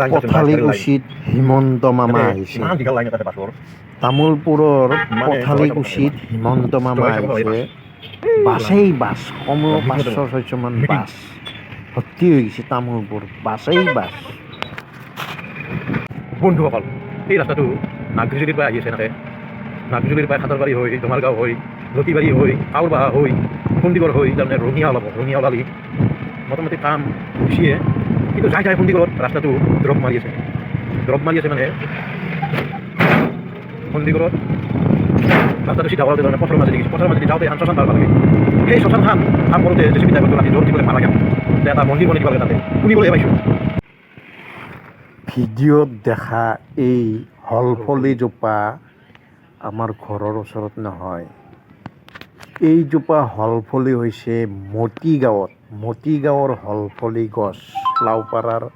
Line. পথালিকুছিত Himanta মামা আহিছে তামোলপুৰৰ মানে পথালিকুছিত হিমন্ত মামা আহিছে বাছেই বাছ কমেও পাঁচশো ছয়শমান। বাছ ভৰ্তি হৈ গৈছে তামোলপুৰ বাছেই বাছ বন্ধুসকল এই ৰাস্তাটো নাগজুলিৰ পৰা আহি আছে এনেকৈ নাগজুলিৰ পৰা খাতৰবাৰী হৈ ডোঙাৰগাঁও হৈ লতিবাৰী হৈ কাউৰবাহা হৈ সন্দিগড় হৈ তাৰমানে ৰঙিয়া ওলাব ৰঙিয়া ওলালি। মোটামুটি কাম গুচিয়ে কিন্তু যাই যাই সন্দিগড়ত ৰাস্তাটো ড্ৰপ মাৰি আছে। ড্ৰপ মাৰি আছে মানে সন্দিগড়ত ৰাস্তাটো চিধা কৰোঁতে তাৰমানে পথৰ মাজেদি পথৰ মাজেদি যাওঁতে এখন শ্মশান পাব লাগে সেই শ্মশানখন কাম কৰোঁতে জেচিবি টাইপত ৰাতি জোৰ দিবলৈ নালাগে তাতে এটা মন্দিৰ বনাই দিব লাগে তাতে। শুনিবলৈ পাইছোঁ। ভিডিঅ'ত দেখা এই হলফলিজোপা আমাৰ ঘৰৰ ওচৰত নহয়। এইজোপা হলফলি হৈছে মতিগাঁৱত মতিগাঁৱৰ হলফলি গছ লাওপাৰাৰ